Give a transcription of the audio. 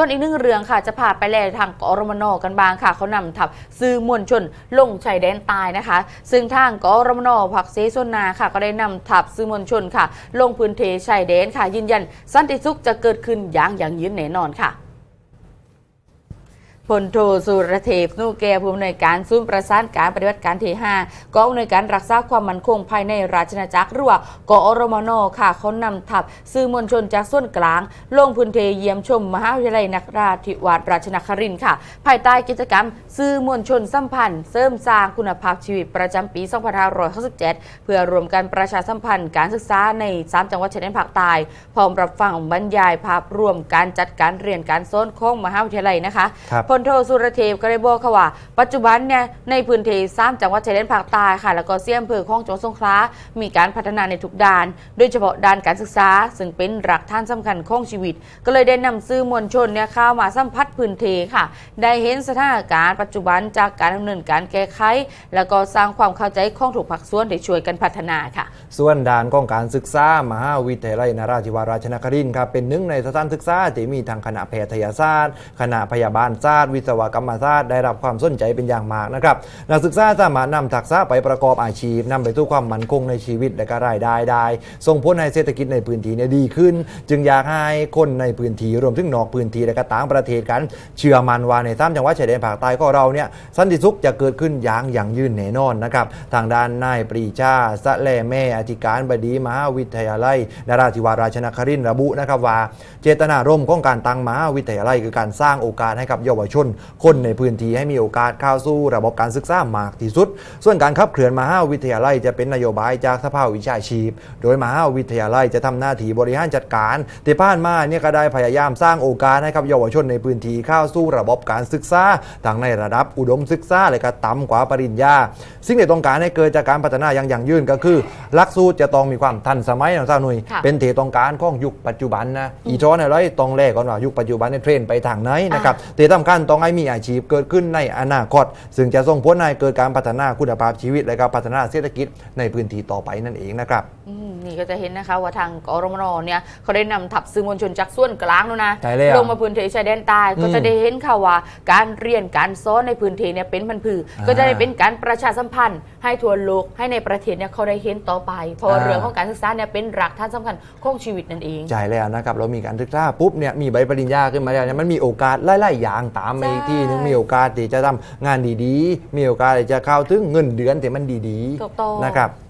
ส่วนอีกหนึ่งเรื่องค่ะจะพาไปแลทางกอรมนกันบางค่ะเขานำทัพซื้อมวลชนลงชายแดนใตายนะคะ ซึ่งทางกอรมนผักเสสวนนาค่ะ ก็ได้นำทัพซื้อมวลชนค่ะ ลงพื้นที่ชายแดนค่ะยืนยันสันติสุขจะเกิดขึ้นอย่างอย่างยืนแน่นอนค่ะ พลโทสุรเทพนูแกผู้อำนวยการศูนย์ประสานการปฏิบัติการที่ 5กองอำนวยการรักษาความมั่นคงภายในราชอาจักรหรือว่ากอรมนค่ะเขานำทัพสื่อมวลชนจากส่วนกลาง ลงพื้นที่เยี่ยมชมมหาวิทยาลัยนักราธิวาสราชนครินทร์ค่ะ ภายใต้กิจกรรมสื่อมวลชนสัมพันธ์ เสริมสร้างคุณภาพชีวิตประจำปี2567เพื่อรวมกันประชาสัมพันธ์การศึกษาใน 3 จังหวัดชายแดนภาคใต้พร้อมรับฟังบรรยายภาพรวมการจัดการเรียนการสอนของมหาวิทยาลัยนะคะครับลโทสุรเทพก็ได้บอกค่ะว่า ปัจจุบันเนี่ยในพื้นที่สามจังหวัดชายแดนภาคใต้ค่ะ แล้วก็เสี่ยมเภอของจังหวัดสงขลา มีการพัฒนาในทุกด้าน โดยเฉพาะด้านการศึกษา ซึ่งเป็นหลักฐานสำคัญของชีวิต ก็เลยได้นำสื่อมวลชนเนี่ยเข้ามาสัมผัสพื้นที่ค่ะ ได้เห็นสถานการณ์ปัจจุบันจากการดำเนินการแก้ไข แล้วก็สร้างความเข้าใจของถูกผักส่วนได้ช่วยกันพัฒนาค่ะ ส่วนด่านของการศึกษามหาวิทยาลัยนราธิวาสราชนครินทร์ครับเป็นหนึ่งในสถานศึกษาที่มีทางคณะแพทยศาสตร์ คณะพยาบาลศาสตร์วิศวกรรมศาสตร์ได้รับความสนใจเป็นอย่างมากนะครับนักศึกษาสามารถนำทักษะไปประกอบอาชีพนำไปสู่ความมั่นคงในชีวิตและก็รายได้ได้ ส่งผลให้เศรษฐกิจในพื้นที่เนี่ยดีขึ้น จึงอยากให้คนในพื้นที่รวมถึงนอกพื้นที่และก็ต่างประเทศกันเชื่อมั่นว่าในสามจังหวัดชายแดนภาคใต้ของเราเนี่ยสันติสุขจะเกิดขึ้นอย่างยั่งยืนแน่นอนนะครับทางด้านนายปรีชาสะแลแม่อธิการบดีมหาวิทยาลัยนราธิวาสราชนครินทร์ระบุนะครับว่า เจตนารมณ์ของการตั้งมหาวิทยาลัยคือการสร้างโอกาสให้กับเยาวชนคนในพื้นที่ให้มีโอกาสเข้าสู่ระบบการศึกษามากที่สุด ส่วนการขับเคลื่อนมหาวิทยาลัยจะเป็นนโยบายจากสภาวิชาชีพ โดยมหาวิทยาลัยจะทำหน้าที่บริหารจัดการที่ผ่านมาเนี่ยก็ได้พยายามสร้างโอกาสให้กับเยาวชนในพื้นที่เข้าสู่ระบบการศึกษาทั้งในระดับอุดมศึกษาและก็ต่ำกว่าปริญญา สิ่งที่ต้องการให้เกิดจากการพัฒนาอย่างยั่งยืนก็คือหลักสูตรจะต้องมีความทันสมัยนะท่านหนุ่ยค่ะเป็นเทต้องการของยุคปัจจุบันนะอีช้อนอะไรต้องแรกก่อนว่ายุคปัจจุบันในยเทรนด์ไปทางไหนนะครับเทสำคัญต้องให้มีอาชีพเกิดขึ้นในอนาคต ซึ่งจะส่งผลให้เกิดการพัฒนาคุณภาพชีวิตและก็พัฒนาเศรษฐกิจในพื้นที่ต่อไปนั่นเองนะครับอืมนี่ก็จะเห็นนะคะว่าทางกอรมนเนี่ยเขาได้นำทัพสื่อมวลชนจากส่วนกลางแล้วนะใช่แล้วลงมาพื้นที่ชายแดนใต้ก็จะได้เห็นค่ะว่า การเรียนการสอนในพื้นที่เนี่ยเป็นพันผืออาก็จะได้เป็นการประชาสัมพันธ์ ให้ทั่วโลกให้ในประเทศเนี่ยเขาได้เห็นต่อไป เพราะว่าอ่าเรื่องของการศึกษาเนี่ยเป็นหลักฐานสำคัญของชีวิตนั่นเองใช่แล้วนะครับเรามีการศึกษาปุ๊บเนี่ยมีใบปริญญาขึ้นมาแล้วเนี่ยมันมีโอกาสไล่ๆอย่างตามมาอีกที่หนึงใช่มีโอกาสที่จะทำงานดีๆ มีโอกาสที่จะเข้าถึงเงินเดือนที่มันดีถูกต้อง ๆนะครับ